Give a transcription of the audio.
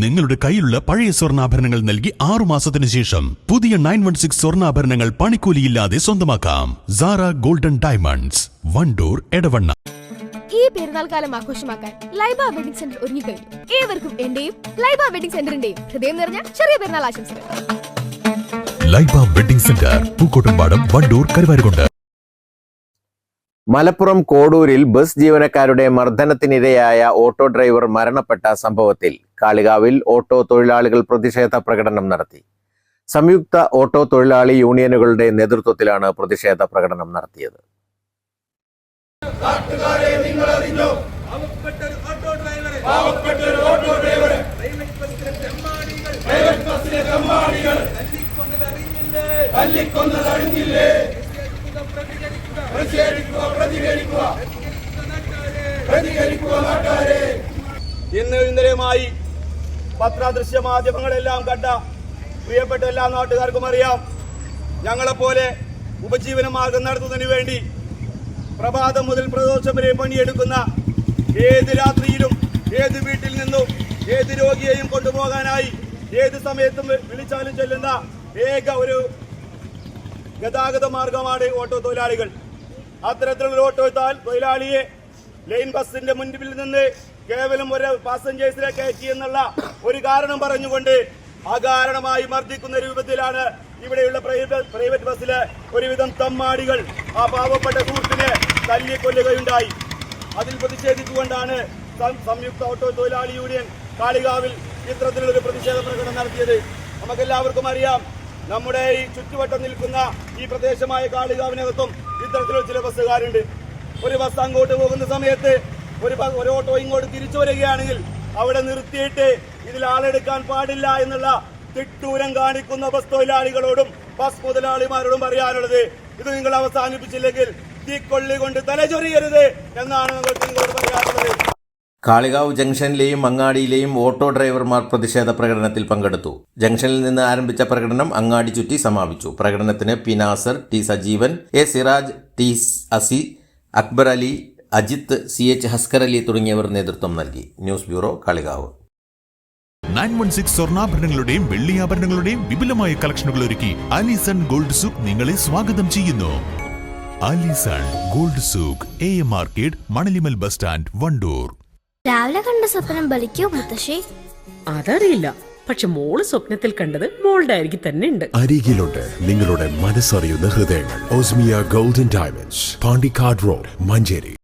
നിങ്ങളുടെ കയ്യിലുള്ള പഴയ സ്വർണാഭരണങ്ങൾ നൽകി ആറു മാസത്തിന് ശേഷം പുതിയ നയൻ വൺ സിക്സ് സ്വർണാഭരണങ്ങൾ പണിക്കൂലിയില്ലാതെ സ്വന്തമാക്കാം. Sara golden diamonds Wandoor Edavanna. ഈ പെരുന്നാൾ കാലം ആഘോഷമാക്കാൻ ലൈബ വെഡിംഗ് സെന്റർ ഒരുങ്ങിക്കഴിഞ്ഞു ഏവർക്കും എന്റെയും ലൈബ വെഡിംഗ് സെന്ററിന്റെയും ഹൃദയം നിറഞ്ഞ ചെറിയ പെരുന്നാൾ ആശംസകൾ. Laiba wedding centre Pookkottumpadam Wandoor Karuvarakundu. Malappuram കോഡൂരിൽ ബസ് ജീവനക്കാരുടെ മർദ്ദനത്തിനിരയായ ഓട്ടോ ഡ്രൈവർ മരണപ്പെട്ട സംഭവത്തിൽ കാളികാവിൽ ഓട്ടോ തൊഴിലാളികൾ പ്രതിഷേധ പ്രകടനം നടത്തി. സംയുക്ത ഓട്ടോ തൊഴിലാളി യൂണിയനുകളുടെ നേതൃത്വത്തിലാണ് പ്രതിഷേധ പ്രകടനം നടത്തിയത്. പ്രതികരിക്കുക. പ്രതികരിക്കുക. പ്രതികരിക്കുക നാട്ടുകാരെ. ഇന്ന് ഇന്നലെയുമായി പത്രദൃശ്യ മാധ്യമങ്ങളെല്ലാം കണ്ട പ്രിയപ്പെട്ട എല്ലാ നാട്ടുകാർക്കും അറിയാം. ഞങ്ങളെപ്പോലെ ഉപജീവന മാർഗം നടത്തുന്നതിന് വേണ്ടി പ്രഭാതം മുതൽ പ്രദോഷം വരെ പണിയെടുക്കുന്ന ഏത് രാത്രിയിലും ഏത് വീട്ടിൽ നിന്നും ഏത് രോഗിയെയും കൊണ്ടുപോകാനായി ഏത് സമയത്തും വിളിച്ചാലും ചെല്ലുന്ന ഏക ഒരു ഗതാഗത മാർഗമാണ് ഓട്ടോ തൊഴിലാളികൾ. അത്തരത്തിലുള്ള ഓട്ടോ തൊഴിലാളിയെ ലൈൻ ബസിന്റെ മുൻപിൽ നിന്ന് കേവലം ഒരു പാസഞ്ചേഴ്സിനെ കയറ്റി എന്നുള്ള ഒരു കാരണം പറഞ്ഞുകൊണ്ട് അകാരണമായി മർദ്ദിക്കുന്ന രൂപത്തിലാണ് ഇവിടെയുള്ള പ്രൈവറ്റ് ബസ്സിലെ ഒരുവിധം തമ്മാടികൾ ആ പാവപ്പെട്ട സുഹൃത്തിനെ തല്ലിക്കൊല്ലുകയുണ്ടായി. അതിൽ പ്രതിഷേധിച്ചുകൊണ്ടാണ് സംയുക്ത ഓട്ടോ തൊഴിലാളി യൂണിയൻ കാളികാവിൽ ഇത്തരത്തിലുള്ള ഒരു പ്രതിഷേധ പ്രകടനം നടത്തിയത്. നമുക്കെല്ലാവർക്കും അറിയാം നമ്മുടെ ഈ ചുറ്റുവട്ടം നിൽക്കുന്ന ഈ പ്രദേശമായ കാളികാവിനകത്തും ഇത്തരത്തിലുള്ള ചില ബസ്സുകാരുണ്ട് ഒരു ബസ് അങ്ങോട്ട് പോകുന്ന സമയത്ത് ഒരു ഒരു ഓട്ടോ ഇങ്ങോട്ട് തിരിച്ചു വരികയാണെങ്കിൽ അവിടെ നിർത്തിയിട്ട് ഇതിൽ ആളെടുക്കാൻ പാടില്ല എന്നുള്ള തിട്ടൂരം കാണിക്കുന്ന ബസ് തൊഴിലാളികളോടും ബസ് മുതലാളിമാരോടും പറയാനുള്ളത് ഇത് നിങ്ങൾ അവസാനിപ്പിച്ചില്ലെങ്കിൽ തീക്കൊള്ളി കൊണ്ട് തലചൊറിയരുത് എന്നാണ് നിങ്ങൾക്ക് നിങ്ങളോട് കാളികാവ് ജംഗ്ഷനിലെയും അങ്ങാടിയിലെയും ഓട്ടോ ഡ്രൈവർമാർ പ്രതിഷേധ പ്രകടനത്തിൽ പങ്കെടുത്തു. ജംഗ്ഷനിൽ നിന്ന് ആരംഭിച്ച പ്രകടനം അങ്ങാടി ചുറ്റി സമാപിച്ചു. പ്രകടനത്തിന് Pinasar T Sajeevan A Siraj T Asi Akbar Ali Ajith C H Haskar Ali തുടങ്ങിയവർ നേതൃത്വം നൽകി. News bureau Kalikavu. Nine one six സ്വർണാഭരണങ്ങളുടെയും വെള്ളിയാഭരണങ്ങളുടെയും വിപുലമായ കളക്ഷനുകൾ ഒരുക്കി അലിസൺ ഗോൾഡ് സൂക്ക് നിങ്ങളെ സ്വാഗതം ചെയ്യുന്നു. Alison gold souk A M market Manalimal bus stand Wandoor. രാവിലെ കണ്ട സ്വപ്നം ബലിക്കോ മുത്തശ്ശി? അതറിയില്ല. പക്ഷെ മോൾ സ്വപ്നത്തിൽ കണ്ടത് മോളുടെ അരികിൽ തന്നെ ഉണ്ട്. അരികിലുണ്ട് നിങ്ങളുടെ മനസ്സറിയുന്ന ഹൃദയങ്ങൾ. Osmiya golden diamonds Pandikkad road Manjeri.